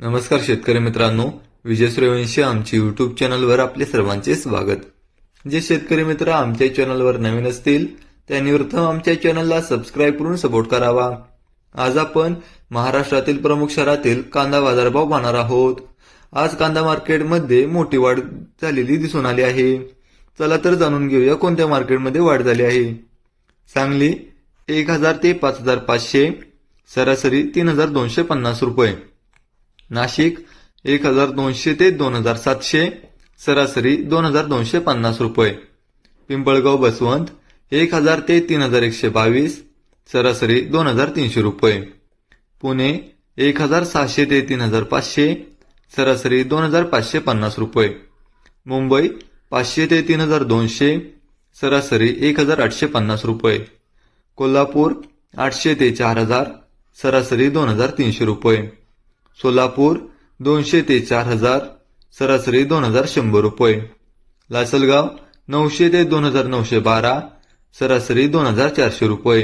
नमस्कार शेतकरी मित्रांनो. विजय सूर्यवंशी आमच्या युट्यूब चॅनलवर आपले सर्वांचे स्वागत. जे शेतकरी मित्र आमच्या चॅनलवर नवीन असतील त्यांनी प्रथम आमच्या चॅनलला सबस्क्राईब करून सपोर्ट करावा. आज आपण महाराष्ट्रातील प्रमुख शहरातील कांदा बाजारभाव पाहणार आहोत. आज कांदा मार्केटमध्ये मोठी वाढ झालेली दिसून आली आहे. चला तर जाणून घेऊया कोणत्या मार्केटमध्ये वाढ झाली आहे. सांगली एक हजार ते पाच हजार पाचशे सरासरी तीन हजार दोनशे पन्नास रुपये. नाशिक एक हजार दोनशे ते दोन हजार सातशे सरासरी दोन हजार दोनशे पन्नास रुपये. पिंपळगाव बसवंत एक हजार ते तीन हजार एकशे बावीस सरासरी दोन हजार तीनशे रुपये. पुणे एक हजार सहाशे ते तीन हजार पाचशे सरासरी दोन हजार पाचशे पन्नास रुपये. मुंबई पाचशे ते तीन हजार दोनशे सरासरी एक हजार आठशे पन्नास रुपये. कोल्हापूर आठशे ते चार हजार सरासरी दोन हजार तीनशे रुपये. सोलापूर दोनशे ते चार हजार सरासरी दोन हजार शंभर रुपये. लासलगाव नऊशे ते दोन हजार नऊशे बारा सरासरी दोन हजार चारशे रुपये.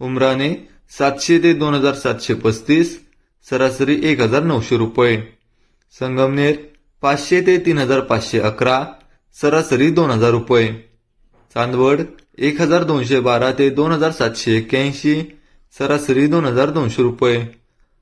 उमराने सातशे ते दोन हजार सातशे पस्तीस सरासरी एक हजार नऊशे रुपये. संगमनेर पाचशे ते तीन हजार पाचशे अकरा सरासरी दोन हजार रुपये. चांदवड एक हजार दोनशे बारा ते दोन हजार सातशे एक्क्याऐंशी सरासरी दोन हजार दोनशे रुपये.